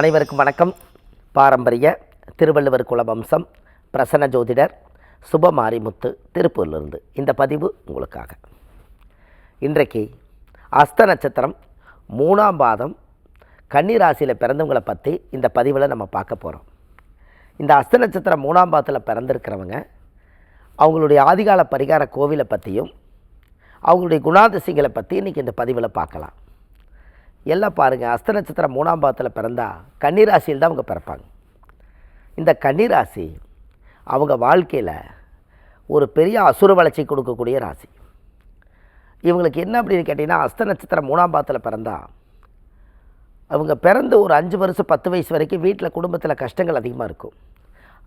அனைவருக்கும் வணக்கம். பாரம்பரிய திருவள்ளுவர் குலவம்சம் பிரசன்ன ஜோதிடர் சுபமாரிமுத்து திருப்பூர்லிருந்து இந்த பதிவு உங்களுக்காக. இன்றைக்கு அஸ்த நட்சத்திரம் மூணாம் பாதம் கன்னிராசியில் பிறந்தவங்களை பற்றி இந்த பதிவில் நம்ம பார்க்க போகிறோம் இந்த அஸ்த நட்சத்திரம் மூணாம் பாதத்தில் பிறந்திருக்கிறவங்க அவங்களுடைய ஆதிகால பரிகார கோவிலை பற்றியும் அவங்களுடைய குணாதிசயங்களை பற்றி இன்றைக்கி இந்த பதிவில் பார்க்கலாம். எல்லாம் பாருங்கள் அஸ்த நட்சத்திரம் மூணாம் பாதத்தில் பிறந்தா கன்னிராசியில் தான் அவங்க பிறப்பாங்க. இந்த கன்னிராசி அவங்க வாழ்க்கையில் ஒரு பெரிய அசுர வளர்ச்சி கொடுக்கக்கூடிய ராசி. இவங்களுக்கு என்ன அப்படின்னு கேட்டிங்கன்னா அஸ்த நட்சத்திரம் மூணாம் பாதத்தில் பிறந்தா அவங்க பிறந்து ஒரு அஞ்சு வருஷம் பத்து வயசு வரைக்கும் வீட்டில் குடும்பத்தில் கஷ்டங்கள் அதிகமாக இருக்கும்.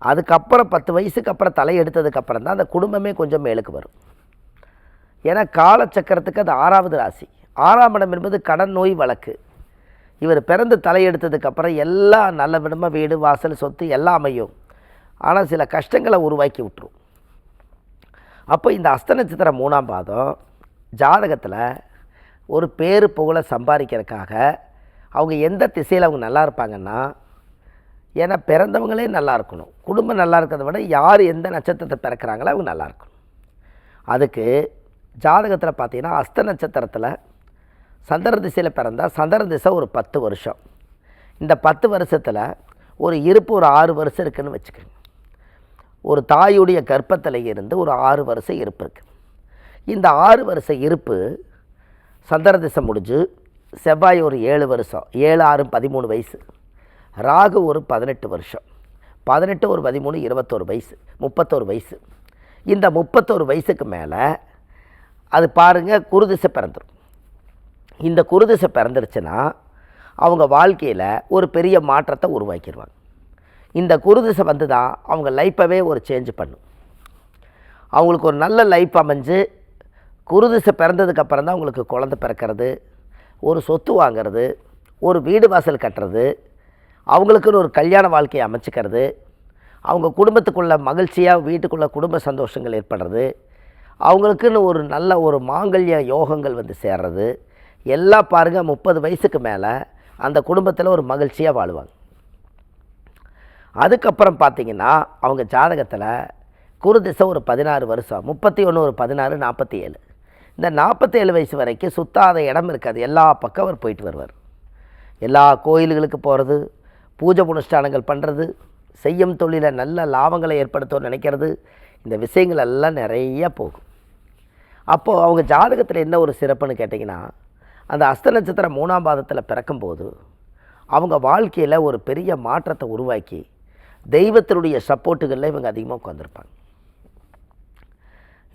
அதுக்கப்புறம் பத்து வயசுக்கு அப்புறம் தலையெடுத்ததுக்கப்புறம் தான் அந்த குடும்பமே கொஞ்சம் மேலுக்கு வரும். ஏன்னா காலச்சக்கரத்துக்கு அது ஆறாவது ராசி. ஆறாம் இடம் என்பது கடன் நோய் வழக்கு. இவர் பிறந்து தலையெடுத்ததுக்கப்புறம் எல்லாம் நல்ல விடமாக வீடு வாசல் சொத்து எல்லாம் அமையும். ஆனால் சில கஷ்டங்களை உருவாக்கி விட்டுரும். அப்போ இந்த அஸ்த நட்சத்திரம் மூணாம் பாதம் ஜாதகத்தில் ஒரு பேரு புகழை சம்பாதிக்கிறதுக்காக அவங்க எந்த திசையில் அவங்க நல்லா இருப்பாங்கன்னா ஏன்னா பிறந்தவங்களே நல்லா இருக்கணும். குடும்பம் நல்லா இருக்கிறத விட யார் எந்த நட்சத்திரத்தை பிறக்கிறாங்களோ அவங்க நல்லா இருக்கணும். அதுக்கு ஜாதகத்தில் பார்த்தீங்கன்னா அஸ்த நட்சத்திரத்தில் சந்திர திசையில் பிறந்தால் சந்திர திசை ஒரு பத்து வருஷம். இந்த பத்து வருஷத்தில் ஒரு இருப்பு ஒரு ஆறு வருஷம் இருக்குன்னு வச்சுக்கோங்க. ஒரு தாயுடைய கர்ப்பத்தில் இருந்து ஒரு ஆறு வருஷம் இருப்பு இருக்குது இந்த ஆறு வருஷ இருப்பு சந்திர திசை முடிஞ்சு செவ்வாய் ஒரு ஏழு வருஷம் ஏழு ஆறு பதிமூணு வயசு. ராகு ஒரு பதினெட்டு வருஷம் பதினெட்டு ஒரு பதிமூணு இருபத்தோரு வயசு முப்பத்தோரு வயசு. இந்த முப்பத்தோரு வயசுக்கு மேலே அது பாருங்கள் குருதிசை பிறந்துடும் இந்த குருதிசை பிறந்துருச்சுன்னா அவங்க வாழ்க்கையில் ஒரு பெரிய மாற்றத்தை உருவாக்கிடுவாங்க இந்த குருதிசை வந்து தான் அவங்க லைஃப்பவே ஒரு சேஞ்ச் பண்ணும். அவங்களுக்கு ஒரு நல்ல லைஃப் அமைஞ்சு குருதிசை பிறந்ததுக்கப்புறம் தான் அவங்களுக்கு குழந்தை பிறக்கிறது ஒரு சொத்து வாங்கிறது ஒரு வீடு வாசல் கட்டுறது அவங்களுக்குன்னு ஒரு கல்யாண வாழ்க்கையை அமைச்சிக்கிறது அவங்க குடும்பத்துக்குள்ள மகிழ்ச்சியாக வீட்டுக்குள்ளே குடும்ப சந்தோஷங்கள் ஏற்படுறது அவங்களுக்குன்னு ஒரு நல்ல ஒரு மாங்கல்ய யோகங்கள் வந்து சேர்றது எல்லாம் பாருங்கள் முப்பது வயசுக்கு மேலே அந்த குடும்பத்தில் ஒரு மகிழ்ச்சியாக வாழுவாங்க. அதுக்கப்புறம் பார்த்தீங்கன்னா அவங்க ஜாதகத்தில் குரு திசை ஒரு பதினாறு வருஷம் முப்பத்தி ஒன்று ஒரு பதினாறு நாற்பத்தி ஏழு இந்த நாற்பத்தேழு வயசு வரைக்கும் சுத்தாத இடம் இருக்காது. எல்லா பக்கம் அவர் போயிட்டு வருவார். எல்லா கோயில்களுக்கு போகிறது பூஜை புனுஷ்டானங்கள் பண்ணுறது செய்யும் தொழிலை நல்ல லாபங்களை ஏற்படுத்தணும்னு நினைக்கிறது இந்த விஷயங்கள் எல்லாம் நிறைய போகும். அப்போது அவங்க ஜாதகத்தில் என்ன ஒரு சிறப்புன்னு கேட்டிங்கன்னா அந்த அஸ்த நட்சத்திரம் மூணாம் பாதத்தில் பிறக்கும்போது அவங்க வாழ்க்கையில் ஒரு பெரிய மாற்றத்தை உருவாக்கி தெய்வத்தினுடைய சப்போர்ட்டுகளில் இவங்க அதிகமாக உட்காந்துருப்பாங்க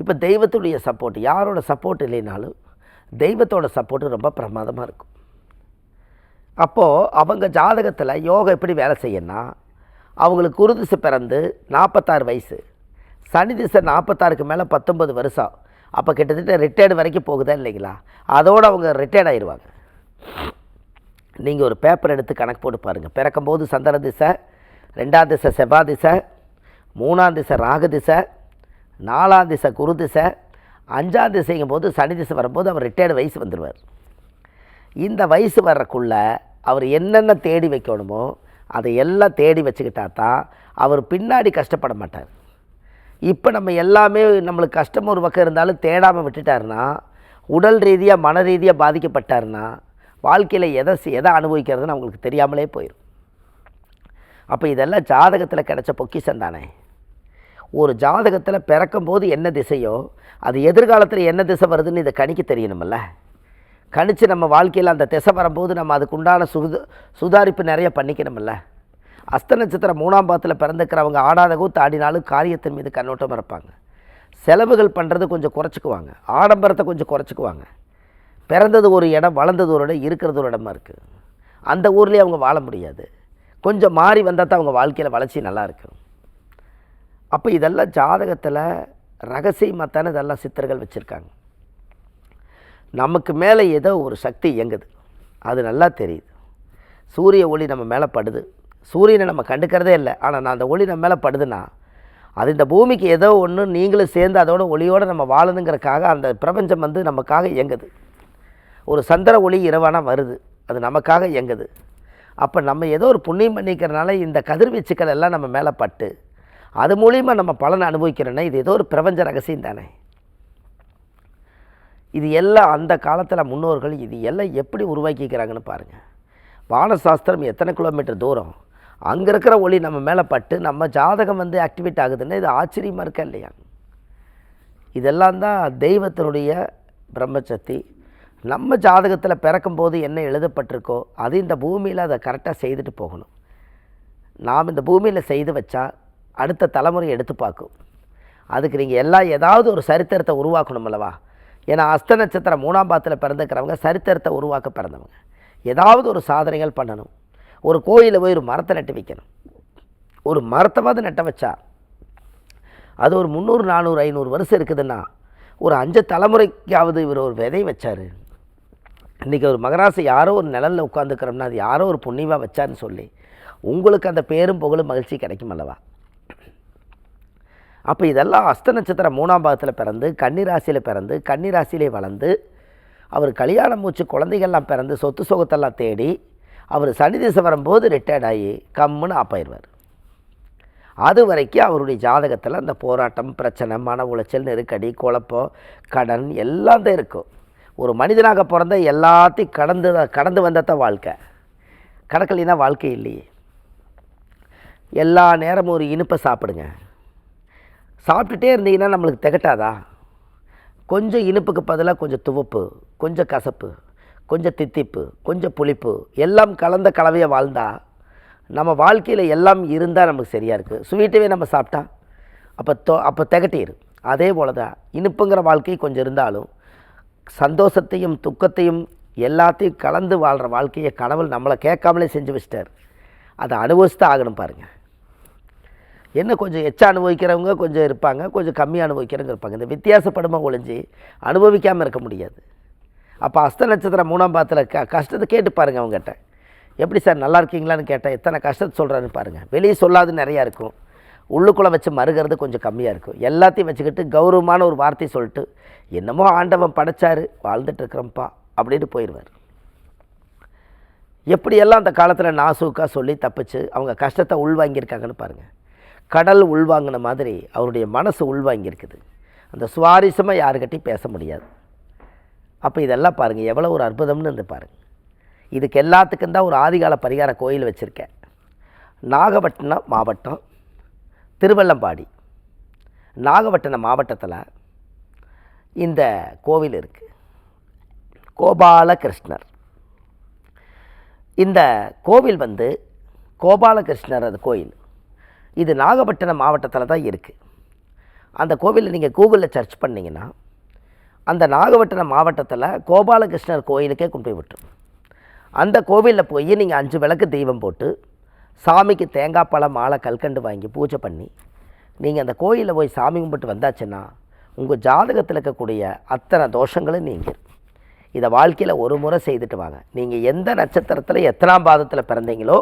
இப்போ தெய்வத்துடைய சப்போர்ட் யாரோட சப்போர்ட் இல்லைனாலும் தெய்வத்தோட சப்போர்ட்டு ரொம்ப பிரமாதமாக இருக்கும். அப்போது அவங்க ஜாதகத்தில் யோகா எப்படி வேலை செய்யணும்னா அவங்களுக்கு குருதிசை பிறந்து நாற்பத்தாறு வயசு சனி திசை நாற்பத்தாறுக்கு மேலே பத்தொம்பது வருஷம் அப்போ கிட்டத்தட்ட ரிட்டையர்டு வரைக்கும் போகுதா இல்லைங்களா? அதோடு அவங்க ரிட்டையர்ட் ஆயிடுவாங்க நீங்கள் ஒரு பேப்பர் எடுத்து கணக்கு போட்டு பாருங்கள் பிறக்கும்போது சந்திர திசை ரெண்டாம் திசை செவ்வா திசை மூணாம் திசை ராகு திசை நாலாம் திசை குரு திசை அஞ்சாம் திசைங்கும் போது சனி திசை வரும்போது அவர் ரிட்டையர்டு வயசு வந்துடுவார் இந்த வயசு வர்றக்குள்ள அவர் என்னென்ன தேடி வைக்கணுமோ அதை எல்லாம் தேடி வச்சுக்கிட்டா தான் அவர் பின்னாடி கஷ்டப்பட மாட்டார். இப்போ நம்ம எல்லாமே நம்மளுக்கு கஷ்டம் ஒரு பக்கம் இருந்தாலும் தேடாமல் விட்டுட்டாருன்னா உடல் ரீதியாக மன ரீதியாக பாதிக்கப்பட்டாருன்னா வாழ்க்கையில் எதை எதை அனுபவிக்கிறதுன்னு அவங்களுக்கு தெரியாமலே போயிடும் அப்போ இதெல்லாம் ஜாதகத்தில் கிடச்ச பொக்கிஷம் தானே. ஒரு ஜாதகத்தில் பிறக்கும்போது என்ன திசையோ அது எதிர்காலத்தில் என்ன திசை வருதுன்னு இதை கணிக்க தெரியணுமில்ல கணித்து நம்ம வாழ்க்கையில் அந்த திசை வரும்போது நம்ம அதுக்குண்டான சுது சுதாரிப்பு நிறைய பண்ணிக்கணுமில்ல அஸ்த நட்சத்திரம் மூணாம் பாதத்தில் பிறந்துக்கிறவங்க ஆடாத கூத்து ஆடினாலும் காரியத்தின் மீது கண்ணோட்டம் இருப்பாங்க. செலவுகள் பண்ணுறது கொஞ்சம் குறைச்சிக்குவாங்க. ஆடம்பரத்தை கொஞ்சம் குறைச்சிக்குவாங்க. பிறந்தது ஒரு இடம் வளர்ந்தது ஒரு இடம் இருக்கிறது ஒரு இடமா இருக்குது அந்த ஊர்லேயே அவங்க வாழ முடியாது. கொஞ்சம் மாறி வந்தால் தான் அவங்க வாழ்க்கையில் வளர்ச்சி நல்லாயிருக்கும் அப்போ இதெல்லாம் ஜாதகத்தில் ரகசியமாகத்தானே இதெல்லாம் சித்தர்கள் வச்சுருக்காங்க. நமக்கு மேலே ஏதோ ஒரு சக்தி இயங்குது. அது நல்லா தெரியுது. சூரிய ஒளி நம்ம மேலே படுது. சூரியனை நம்ம கண்டுக்கிறதே இல்லை. ஆனால் நான் அந்த ஒளி நம்ம மேலே படுதுன்னா அது இந்த பூமிக்கு ஏதோ ஒன்று நீங்களும் சேர்ந்து அதோட ஒளியோடு நம்ம வாழணுங்கிறக்காக அந்த பிரபஞ்சம் வந்து நமக்காக இயங்குது. ஒரு சந்திர ஒளி இரவானா வருது. அது நமக்காக இயங்குது. அப்போ நம்ம ஏதோ ஒரு புண்ணியம் பண்ணிக்கிறனால இந்த கதிர்வீச்சுக்கள் எல்லாம் நம்ம மேலே பட்டு அது மூலிமா நம்ம பலனை அனுபவிக்கிறோன்னா இது ஏதோ ஒரு பிரபஞ்ச ரகசியம் தானே. இது எல்லாம் அந்த காலத்தில் முன்னோர்கள் இது எல்லாம் எப்படி உருவாக்கிக்கிறாங்கன்னு பாருங்கள் வானசாஸ்திரம் எத்தனை கிலோமீட்டர் தூரம்? அங்கே இருக்கிற ஒளி நம்ம மேலே பட்டு நம்ம ஜாதகம் வந்து ஆக்டிவேட் ஆகுதுன்னா இது ஆச்சரியமாக இருக்கா இல்லையா? இதெல்லாம் தான் தெய்வத்தினுடைய பிரம்மசக்தி. நம்ம ஜாதகத்தில் பிறக்கும்போது என்ன எழுதப்பட்டிருக்கோ அது இந்த பூமியில் அதை கரெக்டாக செய்துட்டு போகணும். நாம் இந்த பூமியில் செய்து வச்சா அடுத்த தலைமுறை எடுத்து பார்க்கும். அதுக்கு நீங்கள் எல்லாம் ஏதாவது ஒரு சரித்திரத்தை உருவாக்கணும் அல்லவா? ஏன்னா அஸ்த நட்சத்திரம் மூணாம் பாத்தில் பிறந்துக்கிறவங்க சரித்திரத்தை உருவாக்க பிறந்தவங்க. ஏதாவது ஒரு சாதனைகள் பண்ணணும். ஒரு கோயிலில் போய் ஒரு மரத்தை நட்டு வைக்கணும். ஒரு மரத்தைவாது நட்ட வச்சா அது ஒரு முந்நூறு நானூறு ஐநூறு வருஷம் இருக்குதுன்னா ஒரு அஞ்சு தலைமுறைக்காவது இவர் ஒரு விதை வச்சார். இன்றைக்கி ஒரு மகராசை யாரோ ஒரு நிழலில் உட்காந்துக்கிறோம்னா அது யாரோ ஒரு புண்ணியமாக வச்சாருன்னு சொல்லி உங்களுக்கு அந்த பேரும் புகழும் மகிழ்ச்சி கிடைக்கும் அல்லவா? அப்போ இதெல்லாம் அஸ்த நட்சத்திரம் மூணாம் பாகத்தில் பிறந்து கன்னிராசியில் பிறந்து கன்னிராசியிலே வளர்ந்து அவர் கல்யாணம் மூச்சு குழந்தைகள்லாம் பிறந்து சொத்து சுகத்தெல்லாம் தேடி அவர் சனி திசை வரும்போது ரிட்டையர்ட் ஆகி கம்முன்னு ஆப்பாயிருவார் அது வரைக்கும் அவருடைய ஜாதகத்தில் அந்த போராட்டம் பிரச்சனை மன உளைச்சல் நெருக்கடி குழப்பம் கடன் எல்லாம் தான் இருக்கும். ஒரு மனிதனாக பிறந்த எல்லாத்தையும் கடந்து கடந்து வந்ததான் வாழ்க்கை. கடக்கலைன்னா வாழ்க்கை இல்லையே. எல்லா நேரமும் ஒரு இனிப்பை சாப்பிடுங்க. சாப்பிட்டுட்டே இருந்தீங்கன்னா நம்மளுக்கு திகட்டாதா? கொஞ்சம் இனிப்புக்கு பதிலாக கொஞ்சம் துவப்பு கொஞ்சம் கசப்பு. கொஞ்சம் தித்திப்பு கொஞ்சம் புளிப்பு எல்லாம் கலந்த கலவையை வாழ்ந்தால் நம்ம வாழ்க்கையில் எல்லாம் இருந்தால் நமக்கு சரியாக இருக்குது ஸ்வீட்டவே நம்ம சாப்பிட்டா அப்போ தொ அப்போ திகட்டிடு அதே போல தான் இனிப்புங்கிற வாழ்க்கை கொஞ்சம் இருந்தாலும் சந்தோஷத்தையும் துக்கத்தையும் எல்லாத்தையும் கலந்து வாழ்கிற வாழ்க்கையை கடவுள் நம்மளை கேட்காமலே செஞ்சு வச்சிட்டார். அதை அனுபவிச்சு தான் ஆகணும் பாருங்கள் என்ன கொஞ்சம் எச்சா அனுபவிக்கிறவங்க கொஞ்சம் இருப்பாங்க கொஞ்சம் கம்மியாக அனுபவிக்கிறவங்க இருப்பாங்க. இந்த வித்தியாசப்படுமா ஒழிஞ்சு அனுபவிக்காமல் இருக்க முடியாது. அப்போ அஸ்த நட்சத்திரம் மூணாம் பாதத்தில் க கஷ்டத்தை கேட்டு பாருங்கள் அவங்ககிட்ட. எப்படி சார் நல்லா இருக்கீங்களான்னு கேட்டால் எத்தனை கஷ்டத்தை சொல்கிறான்னு பாருங்கள் வெளியே சொல்லாது நிறையா இருக்கும். உள்ளுக்குள்ளே வச்சு மறுகிறது கொஞ்சம் கம்மியாக இருக்கும். எல்லாத்தையும் வச்சுக்கிட்டு கௌரவமான ஒரு வார்த்தை சொல்லிட்டு என்னமோ ஆண்டவன் படைச்சாரு வாழ்ந்துட்டு இருக்கிறோம்ப்பா போயிடுவார் எப்படியெல்லாம் அந்த காலத்தில் நாசூக்காக சொல்லி தப்பிச்சு அவங்க கஷ்டத்தை உள்வாங்கியிருக்காங்கன்னு பாருங்கள் கடல் உள்வாங்கின மாதிரி அவருடைய மனசு உள்வாங்கியிருக்குது. அந்த சுவாரஸ்யமாக யாருக்கிட்டையும் பேச முடியாது. அப்போ இதெல்லாம் பாருங்கள் எவ்வளோ ஒரு அற்புதம்னு இருந்து பாருங்கள் இதுக்கு எல்லாத்துக்கும் தான் ஒரு ஆதிகால பரிகார கோயில் வச்சுருக்கேன். நாகப்பட்டினம் மாவட்டம் திருவள்ளம்பாடி நாகப்பட்டினம் மாவட்டத்தில் இந்த கோவில் இருக்குது கோபாலகிருஷ்ணர். இந்த கோவில் வந்து கோபாலகிருஷ்ணர் அது கோயில். இது நாகப்பட்டினம் மாவட்டத்தில் தான் இருக்குது அந்த கோவிலை நீங்கள் கூகுளில் சர்ச் பண்ணிங்கன்னா அந்த நாகப்பட்டினம் மாவட்டத்தில் கோபாலகிருஷ்ணர் கோயிலுக்கே கொண்டு போய் விட்டுரும் அந்த கோவிலில் போய் நீங்கள் அஞ்சு விளக்கு தெய்வம் போட்டு சாமிக்கு தேங்காய் பழம் மாலை கல்கண்டு வாங்கி பூஜை பண்ணி நீங்கள் அந்த கோயிலில் போய் சாமி கும்பிட்டு வந்தாச்சுன்னா உங்கள் ஜாதகத்தில் இருக்கக்கூடிய அத்தனை தோஷங்களும் நீங்கள் இதை வாழ்க்கையில் ஒரு முறை செய்துட்டு வாங்க. நீங்கள் எந்த நட்சத்திரத்தில் எத்தனாம் பாதத்தில் பிறந்தீங்களோ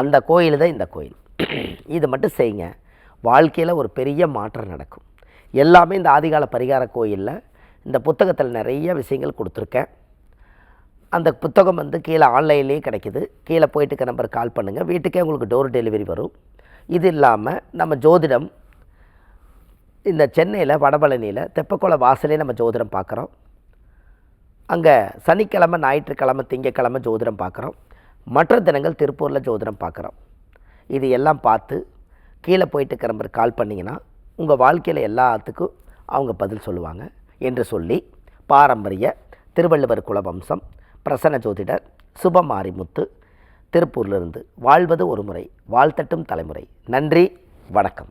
அந்த கோயில் தான் இந்த கோயில். இது மட்டும் செய்யுங்க. வாழ்க்கையில் ஒரு பெரிய மாற்றம் நடக்கும். எல்லாமே இந்த ஆதிகால பரிகார கோயிலில் இந்த புத்தகத்தில் நிறைய விஷயங்கள் கொடுத்துருக்கேன். அந்த புத்தகம் வந்து கீழே ஆன்லைன்லேயே கிடைக்குது. கீழே போயிட்டு இருக்க நம்பர் கால் பண்ணுங்கள் வீட்டுக்கே உங்களுக்கு டோர் டெலிவரி வரும். இது இல்லாமல் நம்ம ஜோதிடம் இந்த சென்னையில் வடபழனியில் தெப்பக்குள வாசலே நம்ம ஜோதிடம் பார்க்குறோம். அங்கே சனிக்கிழமை ஞாயிற்றுக்கிழமை திங்கக்கிழமை ஜோதிடம் பார்க்குறோம். மற்ற தினங்கள் திருப்பூரில் ஜோதிடம் பார்க்குறோம். இது எல்லாம் பார்த்து கீழே போயிட்டு இருக்கிற கால் பண்ணிங்கன்னா உங்கள் வாழ்க்கையில் எல்லாத்துக்கும் அவங்க பதில் சொல்லுவாங்க. என்று சொல்லி பாரம்பரிய திருவள்ளுவர் குலவம்சம் பிரசன்ன ஜோதிடர் சுபமாரிமுத்து திருப்பூரிலிருந்து வாழ்வது ஒரு முறை வாழ்த்தட்டும் தலைமுறை. நன்றி வணக்கம்.